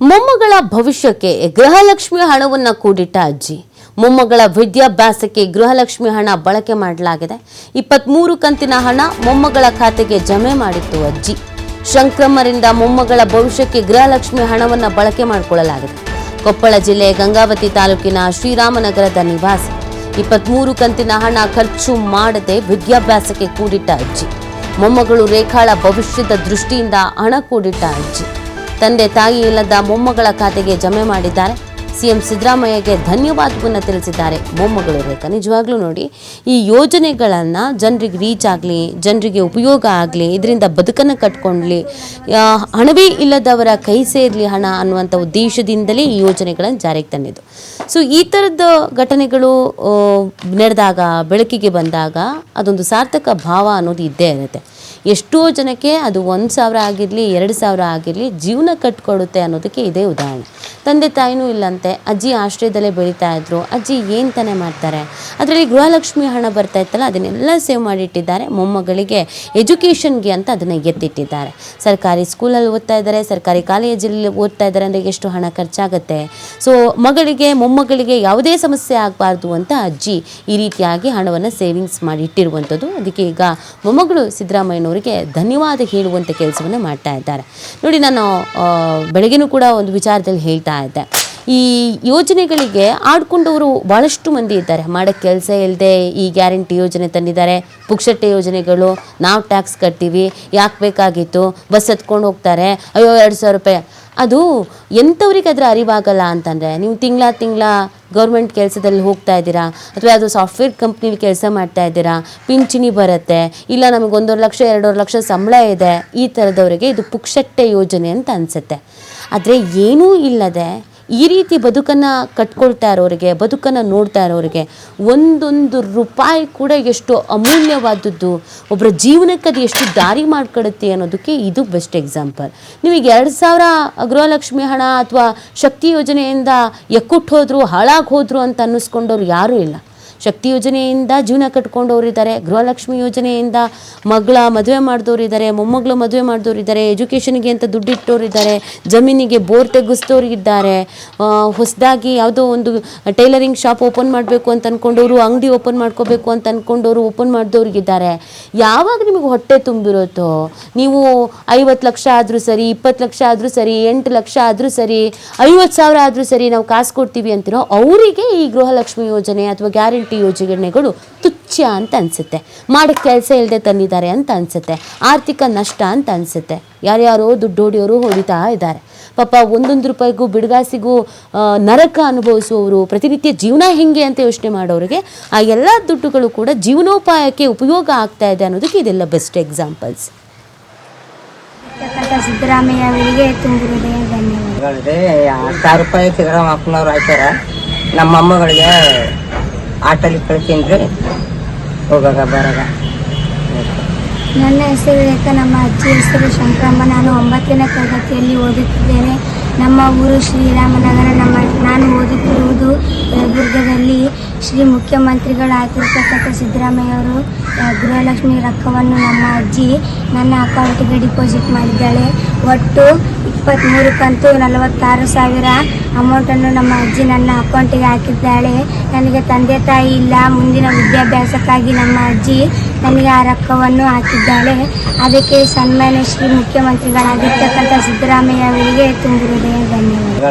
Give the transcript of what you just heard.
ಮೊಮ್ಮಗಳ ಭವಿಷ್ಯಕ್ಕೆ ಗೃಹಲಕ್ಷ್ಮಿ ಹಣವನ್ನು ಕೂಡಿಟ್ಟ ಅಜ್ಜಿ. ಮೊಮ್ಮಗಳ ವಿದ್ಯಾಭ್ಯಾಸಕ್ಕೆ ಗೃಹಲಕ್ಷ್ಮಿ ಹಣ ಬಳಕೆ ಮಾಡಲಾಗಿದೆ. ಇಪ್ಪತ್ಮೂರು ಕಂತಿನ ಹಣ ಮೊಮ್ಮಗಳ ಖಾತೆಗೆ ಜಮೆ ಮಾಡಿತ್ತು ಅಜ್ಜಿ. ಶಂಕ್ರಮ್ಮರಿಂದ ಮೊಮ್ಮಗಳ ಭವಿಷ್ಯಕ್ಕೆ ಗೃಹಲಕ್ಷ್ಮಿ ಹಣವನ್ನು ಬಳಕೆ ಮಾಡಿಕೊಳ್ಳಲಾಗಿದೆ. ಕೊಪ್ಪಳ ಜಿಲ್ಲೆ ಗಂಗಾವತಿ ತಾಲೂಕಿನ ಶ್ರೀರಾಮನಗರದ ನಿವಾಸಿ. ಇಪ್ಪತ್ಮೂರು ಕಂತಿನ ಹಣ ಖರ್ಚು ಮಾಡದೆ ವಿದ್ಯಾಭ್ಯಾಸಕ್ಕೆ ಕೂಡಿಟ್ಟ ಅಜ್ಜಿ. ಮೊಮ್ಮಗಳು ರೇಖಾಳ ಭವಿಷ್ಯದ ದೃಷ್ಟಿಯಿಂದ ಹಣ ಕೂಡಿಟ್ಟ ಅಜ್ಜಿ. ತಂದೆ ತಾಯಿ ಇಲ್ಲದ ಮೊಮ್ಮಗಳ ಖಾತೆಗೆ ಜಮೆ ಮಾಡಿದ್ದಾರೆ. ಸಿಎಂ ಸಿದ್ದರಾಮಯ್ಯಗೆ ಧನ್ಯವಾದವನ್ನು ತಿಳಿಸಿದ್ದಾರೆ. ಮೊಮ್ಮಗಳು ರೇಖಾ, ನಿಜವಾಗ್ಲೂ ನೋಡಿ, ಈ ಯೋಜನೆಗಳನ್ನು ಜನರಿಗೆ ರೀಚ್ ಆಗಲಿ, ಜನರಿಗೆ ಉಪಯೋಗ ಆಗಲಿ, ಇದರಿಂದ ಬದುಕನ್ನು ಕಟ್ಕೊಂಡ್ಲಿ ಹಣವೇ ಇಲ್ಲದವರ ಕೈ ಸೇರಲಿ ಹಣ ಅನ್ನುವಂಥ ಉದ್ದೇಶದಿಂದಲೇ ಈ ಯೋಜನೆಗಳನ್ನು ಜಾರಿಗೆ ತಂದಿದ್ದು. ಸೊ ಈ ಥರದ ಘಟನೆಗಳು ನಡೆದಾಗ, ಬೆಳಕಿಗೆ ಬಂದಾಗ ಅದೊಂದು ಸಾರ್ಥಕ ಭಾವ ಅನ್ನೋದು ಇದ್ದೇ ಇರುತ್ತೆ. ಎಷ್ಟೋ ಜನಕ್ಕೆ ಅದು ಒಂದು ಸಾವಿರ ಆಗಿರಲಿ, ಎರಡು ಸಾವಿರ ಆಗಿರಲಿ ಜೀವನ ಕಟ್ಕೊಡುತ್ತೆ ಅನ್ನೋದಕ್ಕೆ ಇದೇ ಉದಾಹರಣೆ. ತಂದೆ ತಾಯಿನೂ ಇಲ್ಲಂತೆ, ಅಜ್ಜಿ ಆಶ್ರಯದಲ್ಲೇ ಬೆಳೀತಾ ಇದ್ರು, ಅಜ್ಜಿ ಏನು ತಾನೇ ಮಾಡ್ತಾರೆ? ಅದರಲ್ಲಿ ಗೃಹಲಕ್ಷ್ಮಿ ಹಣ ಬರ್ತಾ ಇತ್ತಲ್ಲ, ಅದನ್ನೆಲ್ಲ ಸೇವ್ ಮಾಡಿಟ್ಟಿದ್ದಾರೆ. ಮೊಮ್ಮಗಳಿಗೆ ಎಜುಕೇಷನ್ಗೆ ಅಂತ ಅದನ್ನು ಎತ್ತಿಟ್ಟಿದ್ದಾರೆ. ಸರ್ಕಾರಿ ಸ್ಕೂಲಲ್ಲಿ ಓದ್ತಾ ಇದ್ದಾರೆ, ಸರ್ಕಾರಿ ಕಾಲೇಜಲ್ಲಿ ಓದ್ತಾ ಇದ್ದಾರೆ ಅಂದರೆ ಎಷ್ಟು ಹಣ ಖರ್ಚಾಗುತ್ತೆ? ಸೊ ಮಗಳಿಗೆ, ಮೊಮ್ಮಗಳಿಗೆ ಯಾವುದೇ ಸಮಸ್ಯೆ ಆಗಬಾರ್ದು ಅಂತ ಅಜ್ಜಿ ಈ ರೀತಿಯಾಗಿ ಹಣವನ್ನು ಸೇವಿಂಗ್ಸ್ ಮಾಡಿ ಇಟ್ಟಿರುವಂಥದ್ದು ಅದಕ್ಕೆ ಈಗ ಮೊಮ್ಮಗಳು ಸಿದ್ದರಾಮಯ್ಯನವರಿಗೆ ಧನ್ಯವಾದ ಹೇಳುವಂಥ ಕೆಲಸವನ್ನು ಮಾಡ್ತಾ ಇದ್ದಾರೆ. ನೋಡಿ, ನಾನು ಬೆಳಗ್ಗೆನೂ ಕೂಡ ಒಂದು ವಿಚಾರದಲ್ಲಿ ಹೇಳ್ತಾ ಇದ್ದೆ. ಈ ಯೋಜನೆಗಳಿಗೆ ಆಡ್ಕೊಂಡವರು ಭಾಳಷ್ಟು ಮಂದಿ ಇದ್ದಾರೆ. ಮಾಡೋಕ್ಕೆ ಕೆಲಸ ಇಲ್ಲದೆ ಈ ಗ್ಯಾರಂಟಿ ಯೋಜನೆ ತಂದಿದ್ದಾರೆ. ಪುಕ್ಷಟ್ಟೆ ಯೋಜನೆಗಳು, ನಾವು ಟ್ಯಾಕ್ಸ್ ಕಟ್ತೀವಿ, ಯಾಕೆ ಬೇಕಾಗಿತ್ತು, ಬಸ್ ಹತ್ಕೊಂಡು ಹೋಗ್ತಾರೆ. ಅಯ್ಯೋ, ಎರಡು ಸಾವಿರ ರೂಪಾಯಿ. ಅದು ಎಂಥವ್ರಿಗೆ ಅದರ ಅರಿವಾಗಲ್ಲ ಅಂತಂದರೆ, ನೀವು ತಿಂಗಳ ತಿಂಗಳ ಗೌರ್ಮೆಂಟ್ ಕೆಲಸದಲ್ಲಿ ಹೋಗ್ತಾ ಇದ್ದೀರಾ, ಅಥವಾ ಯಾವುದೋ ಸಾಫ್ಟ್ವೇರ್ ಕಂಪ್ನಿಲಿ ಕೆಲಸ ಮಾಡ್ತಾ ಇದ್ದೀರಾ, ಪಿಂಚಣಿ ಬರುತ್ತೆ, ಇಲ್ಲ ನಮಗೆ ಒಂದೂವರೆ ಲಕ್ಷ, ಎರಡೂವರೆ ಲಕ್ಷ ಸಂಬಳ ಇದೆ, ಈ ಥರದವರಿಗೆ ಇದು ಪುಕ್ಷಟ್ಟೆ ಯೋಜನೆ ಅಂತ ಅನಿಸುತ್ತೆ. ಆದರೆ ಏನೂ ಇಲ್ಲದೆ ಈ ರೀತಿ ಬದುಕನ್ನು ಕಟ್ಕೊಳ್ತಾ ಇರೋರಿಗೆ, ಬದುಕನ್ನು ನೋಡ್ತಾ ಇರೋರಿಗೆ ಒಂದೊಂದು ರೂಪಾಯಿ ಕೂಡ ಎಷ್ಟು ಅಮೂಲ್ಯವಾದದ್ದು ಒಬ್ಬರ ಜೀವನಕ್ಕೆ ಅದು ಎಷ್ಟು ದಾರಿ ಮಾಡ್ಕೊಡುತ್ತೆ ಅನ್ನೋದಕ್ಕೆ ಇದು ಬೆಸ್ಟ್ ಎಕ್ಸಾಂಪಲ್ ನಿಮಗೆ ಎರಡು ಸಾವಿರ ಗೃಹಲಕ್ಷ್ಮಿ ಹಣ ಅಥವಾ ಶಕ್ತಿ ಯೋಜನೆಯಿಂದ ಎಕ್ಕುಟ್ಟು ಹೋದರು, ಹಾಳಾಗಿ ಹೋದರು ಅಂತ ಅನ್ನಿಸ್ಕೊಂಡವ್ರು ಯಾರೂ ಇಲ್ಲ. ಶಕ್ತಿ ಯೋಜನೆಯಿಂದ ಜೀವನ ಕಟ್ಕೊಂಡವ್ರು ಇದ್ದಾರೆ, ಗೃಹಲಕ್ಷ್ಮಿ ಯೋಜನೆಯಿಂದ ಮಗಳ ಮದುವೆ ಮಾಡಿದವ್ರು ಇದ್ದಾರೆ, ಮೊಮ್ಮಗಳು ಮದುವೆ ಮಾಡಿದವ್ರು ಇದ್ದಾರೆ, ಎಜುಕೇಷನ್ಗೆ ಅಂತ ದುಡ್ಡಿಟ್ಟವ್ರು ಇದ್ದಾರೆ, ಜಮೀನಿಗೆ ಬೋರ್ ತೆಗೆಸ್ತವ್ರು ಇದ್ದಾರೆ ಹೊಸದಾಗಿ ಯಾವುದೋ ಒಂದು ಟೈಲರಿಂಗ್ ಶಾಪ್ ಓಪನ್ ಮಾಡಬೇಕು ಅಂತ ಅಂದ್ಕೊಂಡವರು ಅಂಗಡಿ ಓಪನ್ ಮಾಡ್ಕೋಬೇಕು ಅಂತ ಅಂದ್ಕೊಂಡವರು ಓಪನ್ ಮಾಡಿದವ್ರಿಗಿದ್ದಾರೆ ಯಾವಾಗ ನಿಮಗೆ ಹೊಟ್ಟೆ ತುಂಬಿರುತ್ತೋ ನೀವು ಐವತ್ತು ಲಕ್ಷ ಆದರೂ ಸರಿ, ಇಪ್ಪತ್ತು ಲಕ್ಷ ಆದರೂ ಸರಿ, ಎಂಟು ಲಕ್ಷ ಆದರೂ ಸರಿ, ಐವತ್ತು ಸಾವಿರ ಆದರೂ ಸರಿ ನಾವು ಕಾಸು ಕೊಡ್ತೀವಿ ಅಂತಿರೋ, ಅವರಿಗೆ ಈ ಗೃಹಲಕ್ಷ್ಮಿ ಯೋಜನೆ ಅಥವಾ ಗ್ಯಾರಂಟಿ ಯೋಜನೆಗಳು ತುಚ್ಛ ಅಂತ ಅನಿಸುತ್ತೆ. ಮಾಡೋಕ್ಕೆ ಕೆಲಸ ಇಲ್ಲದೆ ತಂದಿದ್ದಾರೆ ಅಂತ ಅನಿಸುತ್ತೆ. ಆರ್ಥಿಕ ನಷ್ಟ ಅಂತ ಅನಿಸುತ್ತೆ. ಯಾರ್ಯಾರೋ ದುಡ್ಡು ಹೊಡಿಯೋರು ಹೊಡಿತಾ ಇದ್ದಾರೆ. ಪಾಪ ಒಂದೊಂದು ರೂಪಾಯಿಗೂ ಬಿಡುಗಾಸಿಗೂ ನರಕ ಅನುಭವಿಸುವವರು ಪ್ರತಿನಿತ್ಯ ಜೀವನ ಹೇಗೆ ಅಂತ ಯೋಚನೆ ಮಾಡೋರಿಗೆ ಆ ಎಲ್ಲ ದುಡ್ಡುಗಳು ಕೂಡ ಜೀವನೋಪಾಯಕ್ಕೆ ಉಪಯೋಗ ಆಗ್ತಾ ಇದೆ ಅನ್ನೋದಕ್ಕೆ ಇದೆಲ್ಲ ಬೆಸ್ಟ್ ಎಕ್ಸಾಂಪಲ್ಸ್ ಸಿದ್ದರಾಮಯ್ಯ ಅವರಿಗೆ ತುಂಬ ಧನ್ಯವಾದಗಳಿದೆ ಧನ್ಯವಾದ ಸಾವಿರ ರೂಪಾಯಿ ಸಿದ್ದರಾಮ ಅಪ್ಪನವರು ಹಾಕ್ಯಾರ ನಮ್ಮ ಮೊಮ್ಮಗಳಿಗೆ ಆಟೋಲಿ ಕಳ್ತೀನಿ ಹೋಗಾಗ ಬರಾಗ. ನನ್ನ ಹೆಸರು ರೇಖಾ, ನಮ್ಮ ಅಜ್ಜಿ ಹೆಸರು ಶಂಕರಮ್ಮ. ನಾನು ಒಂಬತ್ತನೇ ತರಗತಿಯಲ್ಲಿ ಓದುತ್ತಿದ್ದೇನೆ. ನಮ್ಮ ಊರು ಶ್ರೀರಾಮನಗರ. ನಮ್ಮ ನಾನು ಯಲಬುರ್ಗದಲ್ಲಿ ಶ್ರೀ ಮುಖ್ಯಮಂತ್ರಿಗಳಾಗಿರ್ತಕ್ಕಂಥ ಸಿದ್ದರಾಮಯ್ಯ ಅವರು ಆ, ಗೃಹಲಕ್ಷ್ಮಿ ರೊಕ್ಕವನ್ನು ನಮ್ಮ ಅಜ್ಜಿ ನನ್ನ ಅಕೌಂಟಿಗೆ ಡಿಪಾಸಿಟ್ ಮಾಡಿದ್ದಾಳೆ. ಒಟ್ಟು ಇಪ್ಪತ್ತ್ಮೂರು ಕಂತು ನಲವತ್ತಾರು ಸಾವಿರ ಅಮೌಂಟನ್ನು ನಮ್ಮ ಅಜ್ಜಿ ನನ್ನ ಅಕೌಂಟಿಗೆ ಹಾಕಿದ್ದಾಳೆ. ನನಗೆ ತಂದೆ ತಾಯಿ ಇಲ್ಲ ಮುಂದಿನ ವಿದ್ಯಾಭ್ಯಾಸಕ್ಕಾಗಿ ನಮ್ಮ ಅಜ್ಜಿ ನನಗೆ ಆ ರೊಕ್ಕವನ್ನು ಹಾಕಿದ್ದಾಳೆ. ಅದಕ್ಕೆ ಸನ್ಮಾನ್ಯ ಶ್ರೀ ಮುಖ್ಯಮಂತ್ರಿಗಳಾಗಿರ್ತಕ್ಕಂಥ ಸಿದ್ದರಾಮಯ್ಯ ಅವರಿಗೆ ತುಂಬಿರುವುದೇ ಹೃದಯ ಧನ್ಯವಾದ